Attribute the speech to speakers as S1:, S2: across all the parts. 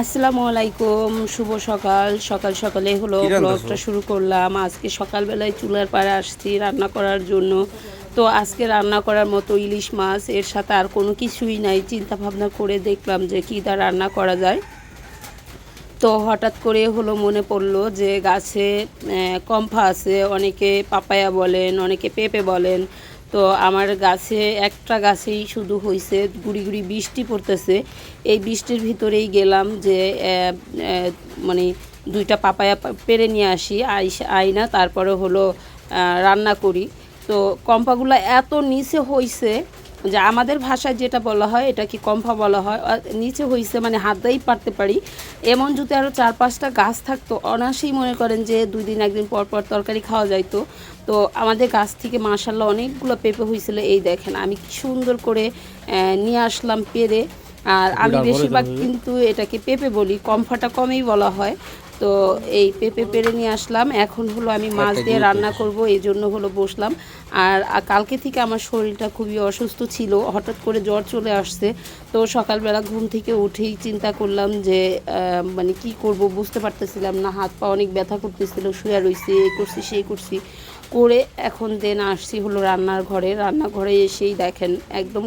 S1: আসসালামু আলাইকুম শুভ সকাল। সকাল সকালে হলো ব্লগটা শুরু করলাম। আজকে সকালবেলায় চুলার পাড়ে আসছি রান্না করার জন্য। তো আজকে রান্না করার মতো ইলিশ মাছ এর সাথে আর কোনো কিছুই নাই। চিন্তা ভাবনা করে দেখলাম যে কী দা রান্না করা যায়। তো হঠাৎ করে হলো মনে পড়ল যে গাছে কম্ফা আছে। অনেকে পাপায়া বলেন অনেকে পেঁপে বলেন। তো আমার গাছে, একটা গাছেই শুধু হয়েছে গুড়ি গুড়ি বৃষ্টি পড়তেছে। এই বৃষ্টির ভিতরেই গেলাম যে মানে দুইটা পাপায়া পেরে নিয়ে আসি আইনা, তারপরে হলো রান্না করি। তো কম্পাগুলো এত নিচে হইছে যে আমাদের ভাষায় যেটা বলা হয় এটা কি কম্ফা বলা হয়? আর নিচে হইছে মানে হাত দিয়েই পারতে পারি। এমন যদি আরও চার পাঁচটা গাছ থাকতো অনায়াসেই মনে করেন যে দুই দিন একদিন পর পর তরকারি খাওয়া যাইতো। তো আমাদের গাছ থেকে মাশাল্লাহ অনেকগুলো পেঁপে হয়েছিল এই দেখেন আমি কি সুন্দর করে নিয়ে আসলাম পেরে। আর আমি বেশিরভাগ কিন্তু এটাকে পেঁপে বলি কমফাটা কমেই বলা হয়। তো এই পেঁপে পেরে নিয়ে আসলাম। এখন হলো আমি মাছ দিয়ে
S2: দিয়ে
S1: রান্না করব এই জন্য হলো বসলাম। আর কালকে থেকে আমার শরীরটা খুবই অসুস্থ ছিল হঠাৎ করে জ্বর চলে আসছে। তো সকালবেলা ঘুম থেকে উঠেই চিন্তা করলাম যে মানে কি করব বুঝতে পারতেছিলাম না। হাত পা অনেক ব্যথা করতেছিল শুয়ে রয়েছি এই করছি সেই করছি। করে এখন দেন আসছি হলো রান্নার ঘরে। রান্নাঘরে এসেই দেখেন একদম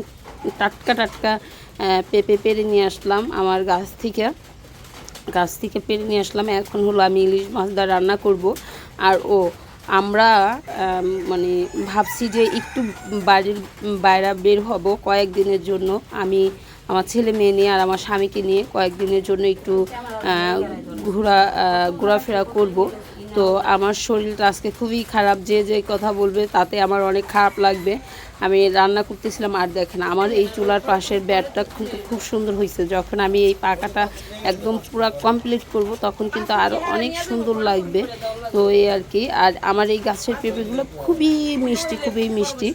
S1: টাটকা টাটকা পেঁপে পেরে নিয়ে আসলাম আমার গাছ থেকে। গাছ থেকে পেরে নিয়ে আসলাম। এখন হলো আমি ইলিশ মাছ দা রান্না করব। আর ও, আমরা মানে ভাবছি যে একটু বাড়ির বাইরে বের হব কয়েকদিনের জন্য। আমি আমার ছেলে মেয়ে নিয়ে আর আমার স্বামীকে নিয়ে কয়েকদিনের জন্য একটু ঘোরা ঘোরাফেরা করব। তো আমার শরীরটা আজকে খুবই খারাপ, যে যে কথা বলবে তাতে আমার অনেক খারাপ লাগবে। আমি রান্না করতেছিলাম আর দেখেন আমার এই চুলার পাশের ব্যাটটা কিন্তু খুব সুন্দর হয়েছে। যখন আমি এই পাকাটা একদম পুরো কমপ্লিট করব, তখন কিন্তু আরও অনেক সুন্দর লাগবে। তো এই আর কি, আর আমার এই গাছের পেঁপেগুলো খুবই মিষ্টি খুবই মিষ্টি।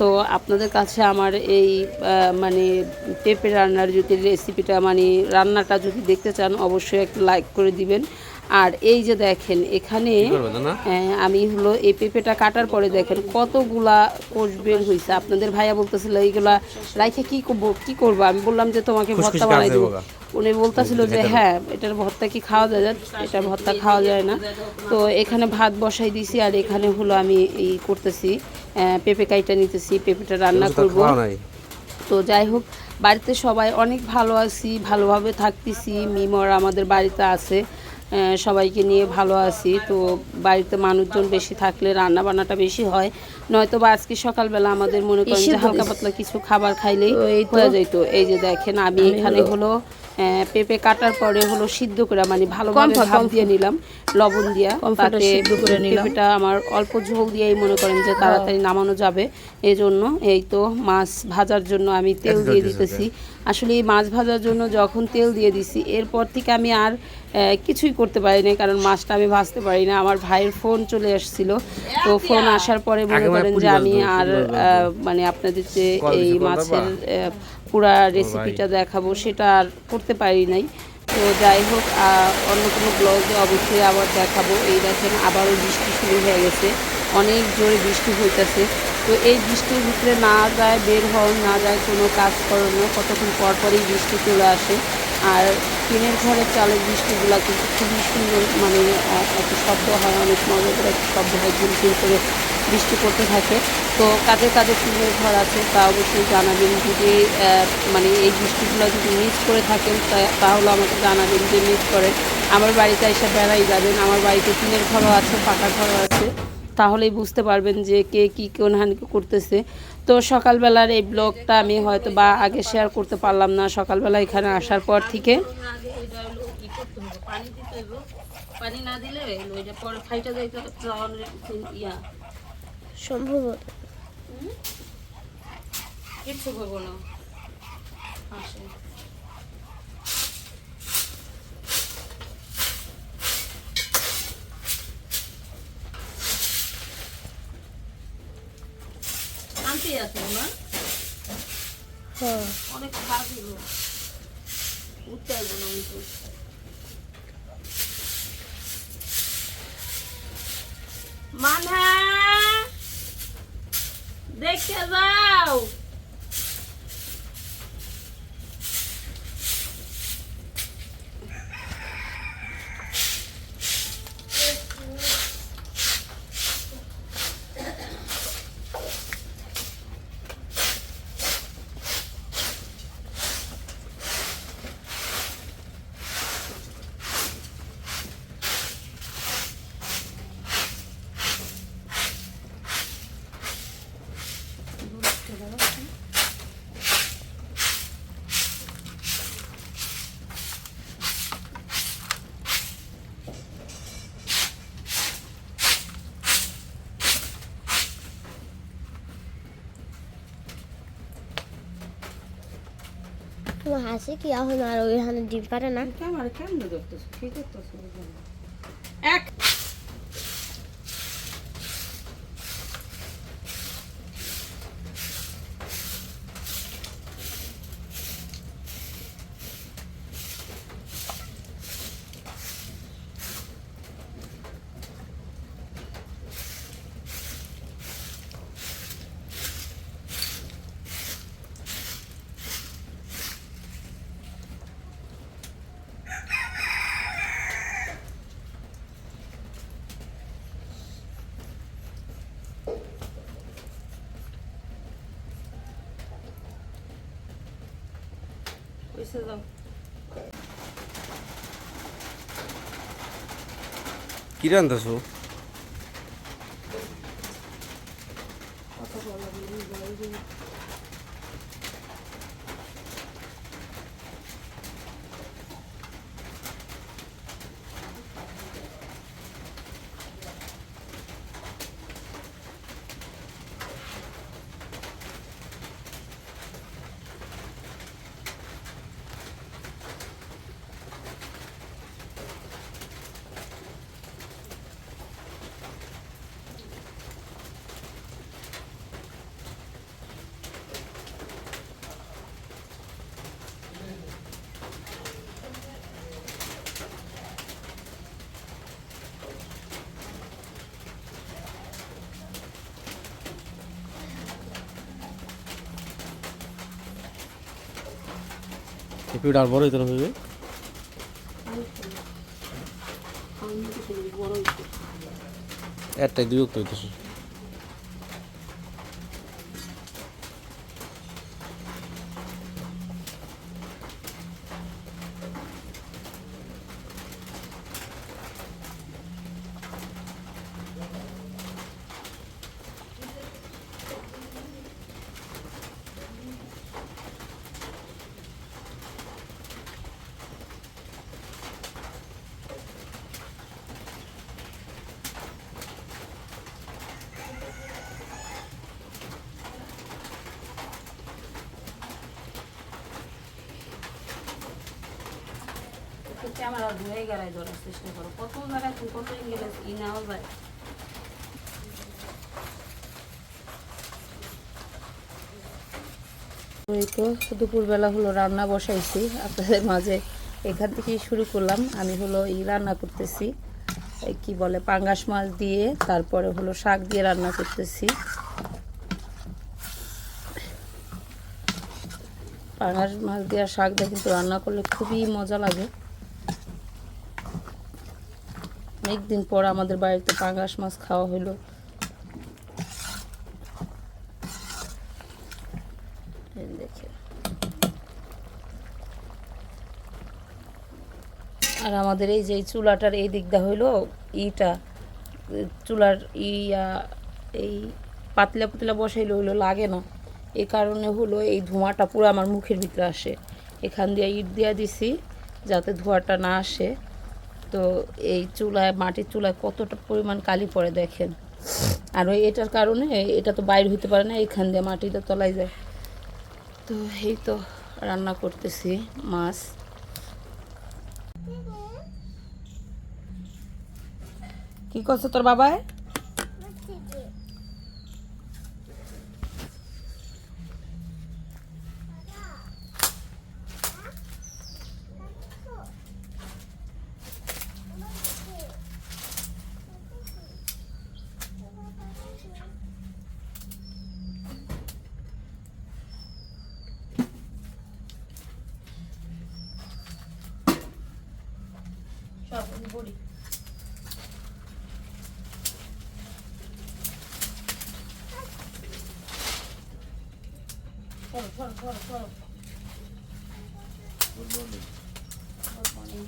S1: তো আপনাদের কাছে আমার এই মানে পেঁপে রান্নার যদি রেসিপিটা মানে রান্নাটা যদি দেখতে চান, অবশ্যই একটা লাইক করে দিবেন। আর এই যে দেখেন এখানে? হ্যাঁ, আমি হলো এই পেঁপেটা কাটার পরে দেখেন কতগুলা কোষ বের হয়েছে আপনাদের ভাইয়া বলতেছিল এইগুলা রাইখে কি করব কি করব? আমি বললাম যে তোমাকে ভর্তা বানাই দেবো। উনি বলতেছিল যে হ্যাঁ এটার ভর্তা কি খাওয়া যায়? এটা ভর্তা খাওয়া যায় না। তো এখানে ভাত বসাই দিছি আর এখানে হলো আমি এই করতেছি পেঁপে কাইটা নিতেছি পেঁপেটা রান্না করব। তো যাই হোক বাড়িতে সবাই অনেক ভালো আছি ভালোভাবে থাকতেছি। মিমর আমাদের বাড়িতে আছে। সবাইকে নিয়ে ভালো আছি। তো বাড়িতে মানুষজন বেশি থাকলে রান্না বান্নাটা বেশি হয়। নয়তো বা আজকে সকালবেলা আমাদের মনে করেন যে হালকা পাতলা কিছু খাবার খাইলেই হয়ে যেত এই যে দেখেন আমি এখানে হলো পেঁপে কাটার পরে হলো সিদ্ধ করে মানে ভালোভাবে ভাপ দিয়ে নিলাম লবণ দিয়া। তাতে পেঁপেটা আমার অল্প ঝোল দিয়েই মনে করেন যে তাড়াতাড়ি নামানো যাবে। এই জন্য এই তো মাছ ভাজার জন্য আমি তেল দিয়ে দিতেছি। আসলে এই মাছ ভাজার জন্য যখন তেল দিয়ে দিছি এরপর থেকে আমি আর আহ, কিছুই করতে পারি না কারণ মাছটা আমি ভাজতে পারি না। আমার ভাইয়ের ফোন চলে আসছিল। তো ফোন আসার পরে মনে
S2: মানে
S1: করেন যে আমি আর আহ, মানে আপনাদের যে এই মাছের আহ, পুরা রেসিপিটা দেখাবো সেটা আর করতে পারি নাই। তো যাই হোক অন্য কোনো ব্লগে অবশ্যই আবার দেখাবো। এই দেখেন আবারও বৃষ্টি শুরু হয়ে গেছে। অনেক জোরে বৃষ্টি হইতেছে। তো এই বৃষ্টির ভিতরে না যায় বের হও না যায় কোনো কাজ করানো কতক্ষণ পর পরই বৃষ্টি চলে আসে। আর টিনের ঘরের চালের বৃষ্টিগুলো কিন্তু খুবই সুন্দর মানে একটা শব্দ হয় অনেক মজা করে একটা শব্দ হয় ঝুমঝুম করে বৃষ্টি পড়তে থাকে। তো কাদের কাদের টিনের ঘর আছে তা অবশ্যই জানাবেন। যদি মানে এই বৃষ্টিগুলো যদি মিস করে থাকেন তাহলে আমাকে জানাবেন যে মিস করেন। আমার বাড়িতে এসে বেড়াই যাবেন। আমার বাড়িতে টিনের ঘরও আছে, পাকা ঘরও আছে। তাহলেই বুঝতে পারবেন যে কে কী কোন হানি করতেছে। তো সকালবেলার এই ব্লগটা আমি হয়তো বা আগে শেয়ার করতে পারলাম না। সকালবেলা এখানে আসার পর থেকে পানি না দিলে পরে ফাইটা যাইতে ইয়া।
S3: সম্ভবত।
S1: কিচ্ছু করব না। আসে শান্তি আছে না
S3: হ্যাঁ।
S1: অনেক কাজ হলো উঠতে না মানা দেখে যাও
S3: তোমার হাসি কি এখন আর ওইখানে ডিম পারে না।
S1: কেমন কেমন দেখতেছো কি পয়সা দাও
S2: কি পিঠ আর বড় হইতে হবে একটা দুই হইতেছে।
S1: ক্যামেরা ঘুরে গেলায় ধরার চেষ্টা করো। কত জায়গায় কত ইংরেজ ই নেওয়া যায়? ওই তো দুপুরবেলা হলো রান্না বসাইছি। আপনাদের মাঝে এখান থেকেই শুরু করলাম। আমি হলো ই রান্না করতেছি। কি বলে, পাঙ্গাস মাছ দিয়ে, তারপরে হলো শাক দিয়ে রান্না করতেছি। পাঙ্গাস মাছ দিয়ে শাক দিয়ে কিন্তু রান্না করলে খুবই মজা লাগে। অনেকদিন পর আমাদের বাড়িতে পাঙ্গাস মাছ খাওয়া হলো। আর আমাদের এই যে চুলাটার এই দিকটা হইল ইটা, চুলার ইয়া, এই পাতলা পুতলা বসাইলে হইল লাগে না। এই কারণে হলো এই ধোঁয়াটা পুরো আমার মুখের ভিতরে আসে। এখান দিয়ে ইট দিয়া দিছি যাতে ধোঁয়াটা না আসে। তো এই চুলায়, মাটির চুলায় কতটা পরিমাণ কালি পড়ে দেখেন। আর ওই এটার কারণে এটা তো বাইর হইতে পারে না, এইখান দিয়ে মাটিটা তলাই যায়। তো এই তো রান্না করতেছি মাছ। কি করছে তোর বাবায় সব বড়ি সরো সরো সরো সরো গুড মর্নিং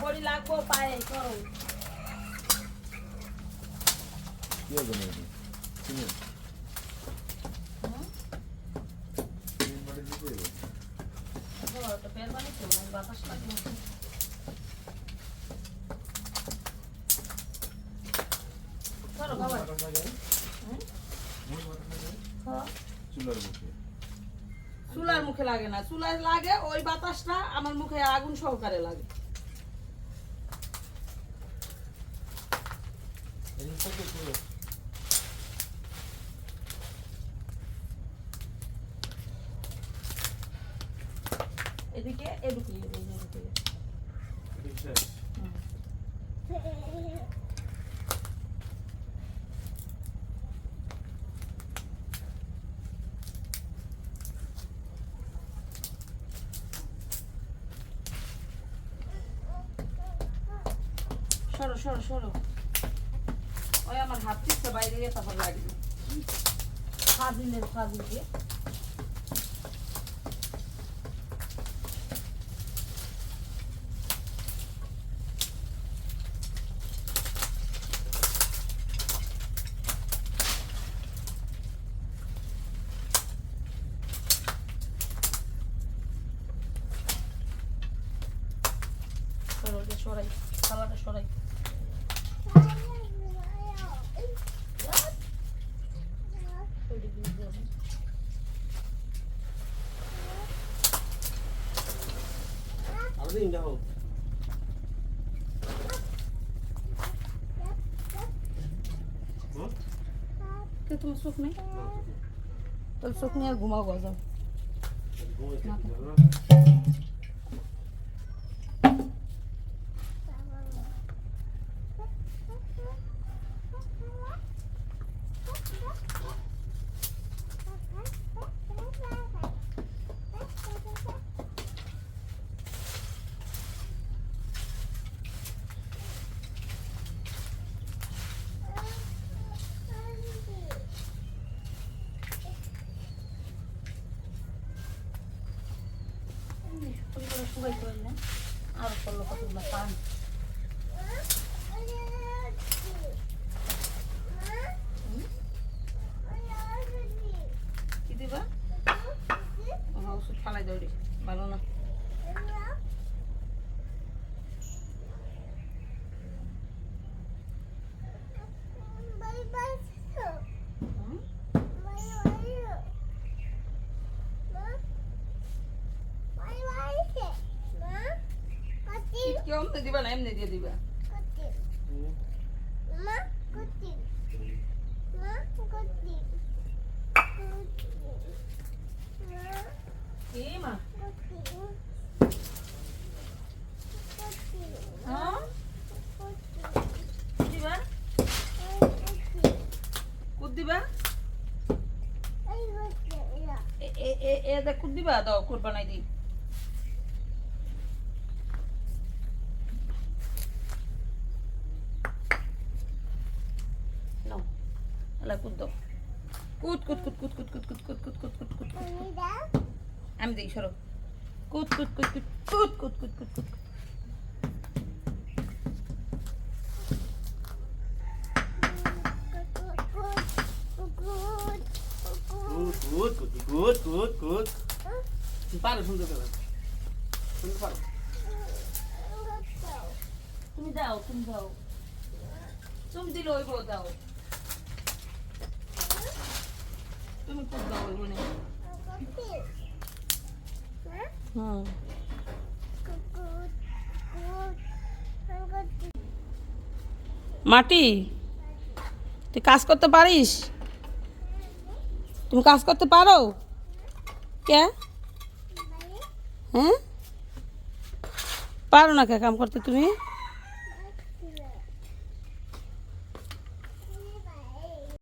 S1: বড়ি লাগবো পায়ে সরো সরো, ওটা বের বানিয়েছো, মানে বাতাস লাগবে
S2: চুলার মুখে লাগে না। চুলায় লাগে ওই বাতাসটা আমার মুখে আগুন সহকারে লাগে। এদিকে এদিকে। এদিকে। সরো সরো ওই আমার হাত থেকে বাইরে গিয়ে তারপর লাগবে ফাজিলের ফাজিলকে। clean the hole. तुम सुख नहीं घुमाओ जाओ সবাই করে না আর করল কতগুলো পান কি দিবা হ্যাঁ ওষুধ ফালাই দৌড়ি ভালো না হুম? কি অমনি দিবা না, এমনি দিয়ে দিবা। হ্যাঁ? দিবা? এ- এ এ কুদ দিবা? দাও কুদ বানাই দিই। আমি দিই সরো কুদ কুদ কুদ কুদ কুদ কুদ কুদ কুদ কুদ
S4: গুড গুড গুড গুড গুড পারো শুনতে পারো শুনতে পারো
S2: তুমি দাও তুমি দাও তুমি দিলে ওই বউ দাও তুমি ওই বনে হুম। মাটি, তুই কাজ করতে পারিস? তুমি কাজ করতে পারো? কে? হ্যাঁ? পারো না কে কাম করতে তুমি?